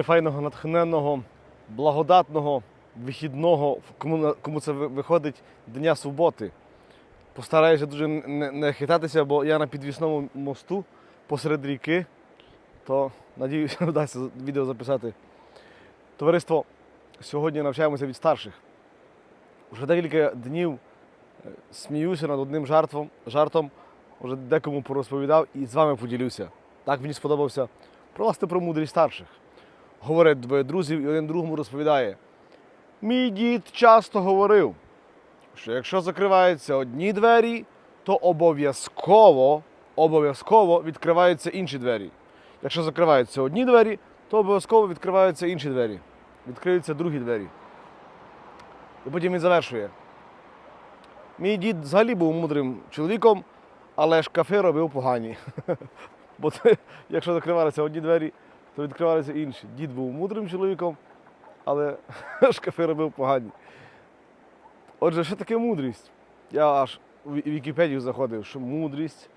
файного, натхненного, благодатного, вихідного, кому, кому це виходить Дня суботи. Постараюся дуже не, не хитатися, бо я на підвісному мосту посеред ріки, то надіюся, вдасться відео записати. Товариство, сьогодні навчаємося від старших. Вже декілька днів е, сміюся над одним жартом, жартом, вже декому порозповідав і з вами поділюся. Так мені сподобався про власне про мудрість старших. Говорять двоє друзів і один другому розповідає. Мій дід часто говорив, що якщо закриваються одні двері, то обов'язково, обов'язково відкриваються інші двері. Якщо закриваються одні двері, то обов'язково відкриваються інші двері. Відкриються другі двері. І потім він завершує. Мій дід взагалі був мудрим чоловіком, але шкафи робив погані. Бо якщо закривалися одні двері, то відкривалися інші. Дід був мудрим чоловіком, але шкафи робив погані. Отже, що таке мудрість? Я аж у Вікіпедію заходив, що мудрість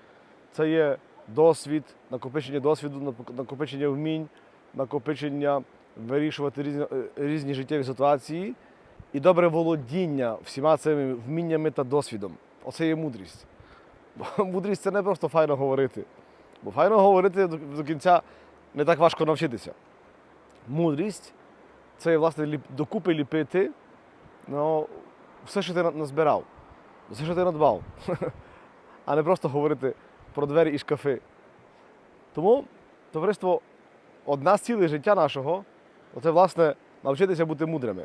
це є досвід, накопичення досвіду, накопичення вмінь, накопичення вирішувати різні, е, різні життєві ситуації і добре володіння всіма цими вміннями та досвідом. Оце є мудрість. Бо мудрість це не просто файно говорити. Бо файно говорити до кінця не так важко навчитися. Мудрість це власне докупи ліпити ну, все, що ти назбирав, все, що ти надбав, а не просто говорити про двері і шкафи. Тому, товариство, одна з цілей життя нашого це, власне, навчитися бути мудрими.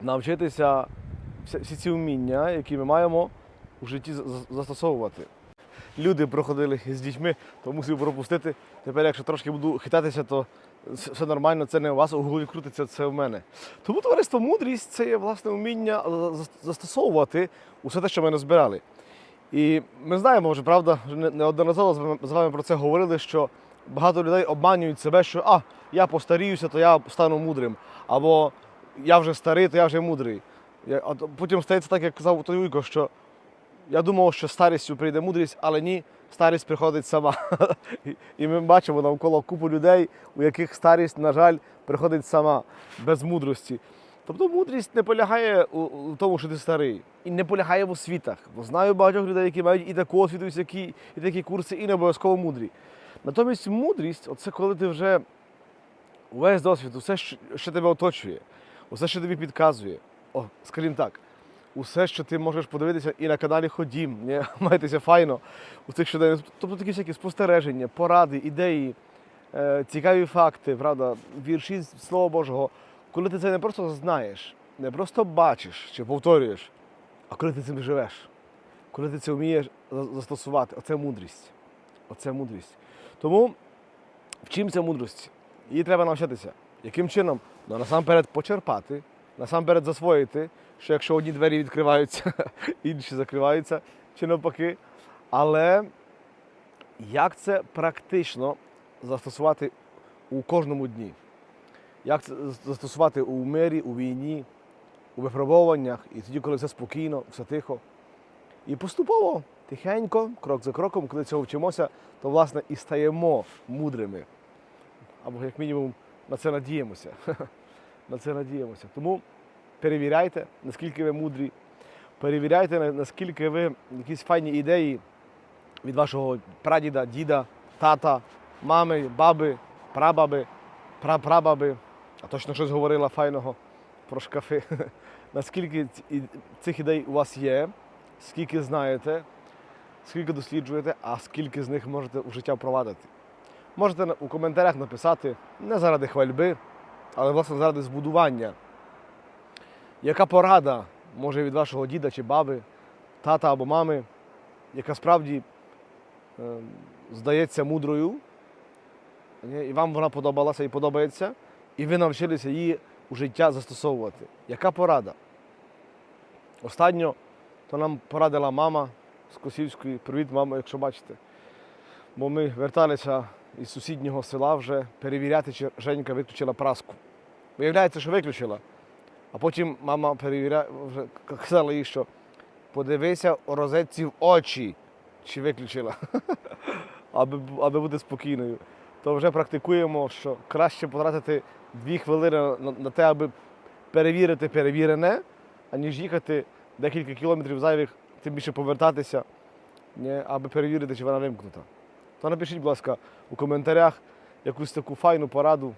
Навчитися всі- ці вміння, які ми маємо у житті за- за- застосовувати. Люди проходили з дітьми, то мусив пропустити. Тепер, якщо трошки буду хитатися, то все нормально, це не у вас, у голові крутиться, це в мене. Тому товариство мудрість це є власне вміння за- застосовувати усе те, що ми назбирали. І ми знаємо вже, правда, неодноразово з вами- про це говорили, що багато людей обманюють себе, що а, я постаріюся, то я стану мудрим. Або я вже старий, то я вже мудрий. А потім стається так, як казав той Уйко, що я думав, що старістю прийде мудрість, але ні, старість приходить сама. І- ми бачимо навколо купу людей, у яких старість, на жаль, приходить сама, без мудрості. Тобто мудрість не полягає у, тому, що ти старий, і не полягає в освітах. Бо знаю багатьох людей, які мають і таку освіту, і такі, і такі курси, і не обов'язково мудрі. Натомість мудрість це коли ти вже увесь досвід, усе, що тебе оточує, усе, що тобі підказує. О, скажімо так, усе, що ти можеш подивитися і на каналі Ходім, ні? майтеся файно у цих щоденних, тобто такі всякі спостереження, поради, ідеї, е, цікаві факти, правда, вірші Слова Божого. Коли ти це не просто знаєш, не просто бачиш чи повторюєш, а коли ти цим живеш, коли ти це вмієш застосувати, оце мудрість. Оце мудрість. Тому вчимося мудрості. Її треба навчатися. Яким чином? Ну, насамперед почерпати, насамперед засвоїти, що якщо одні двері відкриваються, інші закриваються, чи навпаки. Але як це практично застосувати у кожному дні? Як це застосувати у мирі, у війні, у випробуваннях, і тоді, коли все спокійно, все тихо. І поступово, тихенько, крок за кроком, коли цього вчимося, то власне і стаємо мудрими. Або як мінімум на це надіємося. на це надіємося. Тому перевіряйте, наскільки ви мудрі, перевіряйте, наскільки ви якісь файні ідеї від вашого прадіда, діда, тата, мами, баби, прабаби, прапрабаби, а точно щось говорила файного про шкафи. Наскільки цих ідей у вас є, скільки знаєте, скільки досліджуєте, а скільки з них можете у життя впровадити. Можете у коментарях написати не заради хвальби, але власне заради збудування. Яка порада може від вашого діда чи баби, тата або мами, яка справді е, здається мудрою, і вам вона подобалася і подобається, і ви навчилися її у життя застосовувати. Яка порада? Останньо то нам порадила мама з Косівської. Привіт, мамо, якщо бачите. Бо ми верталися із сусіднього села вже перевіряти, чи Женька виключила праску. Виявляється, що виключила. А потім мама перевіря... вже казала їй, що подивися у розетці в очі, чи виключила, аби, аби бути спокійною. то вже практикуємо, що краще потратити дві хвилини на, на те, аби перевірити перевірене, аніж їхати декілька кілометрів зайвих, тим більше повертатися, ні, аби перевірити, чи вона вимкнута. То напишіть, будь ласка, у коментарях якусь таку файну пораду.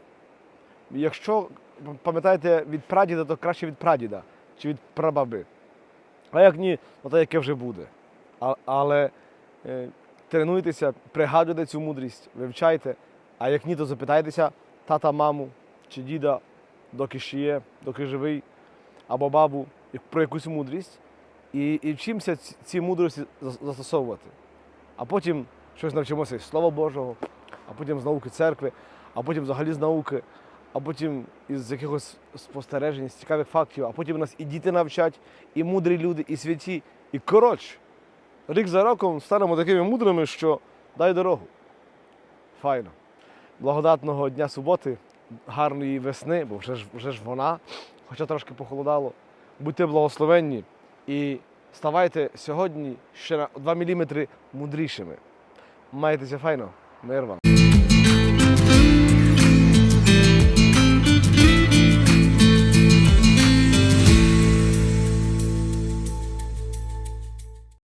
Якщо пам'ятаєте від прадіда, то краще від прадіда чи від прабаби. А як ні, то те, яке вже буде. А, але е, тренуйтеся, пригадуйте цю мудрість, вивчайте. А як ні, то запитайтеся тата, маму чи діда, доки ще є, доки живий, або бабу про якусь мудрість. І, і вчимося ці мудрості застосовувати. А потім щось навчимося із Слова Божого, а потім з науки церкви, а потім взагалі з науки, а потім із якихось спостережень, з цікавих фактів, а потім нас і діти навчать, і мудрі люди, і святі. І коротше, рік за роком станемо такими мудрими, що дай дорогу. Файно. Благодатного дня суботи, гарної весни, бо вже ж, вже ж вона, хоча трошки похолодало. Будьте благословенні і ставайте сьогодні ще на 2 мм мудрішими. Майтеся файно, мир вам.